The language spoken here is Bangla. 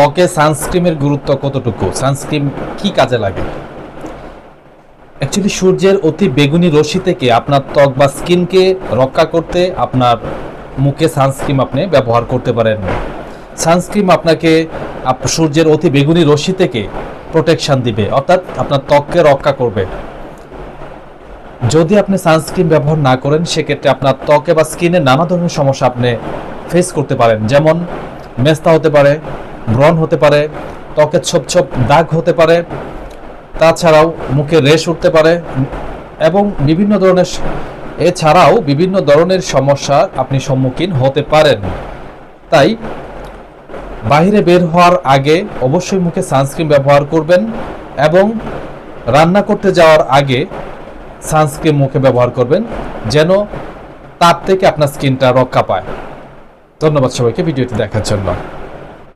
ত্বকে সানস্ক্রিমের গুরুত্ব কতটুকু? সানস্ক্রিন কি কাজে লাগে? অ্যাকচুয়ালি সূর্যের অতি বেগুনি রশ্মি থেকে আপনার ত্বক বা স্কিনকে রক্ষা করতে আপনার মুখে সানস্ক্রিন আপনি ব্যবহার করতে পারেন। সানস্ক্রিন আপনাকে সূর্যের অতি বেগুনি রশ্মি থেকে প্রোটেকশন দিবে, অর্থাৎ আপনার ত্বককে রক্ষা করবে। যদি আপনি সানস্ক্রিন ব্যবহার না করেন, সেক্ষেত্রে আপনার ত্বকে বা স্কিনে নানা ধরনের সমস্যা আপনি ফেস করতে পারেন। যেমন, মেস্তা হতে পারে ব্রণ হতে পারে ত্বকে ছোপ ছোপ দাগ হতে পারে, তাছাড়াও মুখে রেশ উঠতে পারে এবং বিভিন্ন ধরনের এছাড়াও বিভিন্ন ধরনের সমস্যার আপনি সম্মুখীন হতে পারেন। তাই বাইরে বের হওয়ার আগে অবশ্যই মুখে সানস্ক্রিন ব্যবহার করবেন এবং রান্না করতে যাওয়ার আগে সানস্ক্রিন মুখে ব্যবহার করবেন যেন তাপ থেকে আপনার স্কিনটা রক্ষা পায়। ধন্যবাদ সবাইকে ভিডিওটি দেখার জন্য।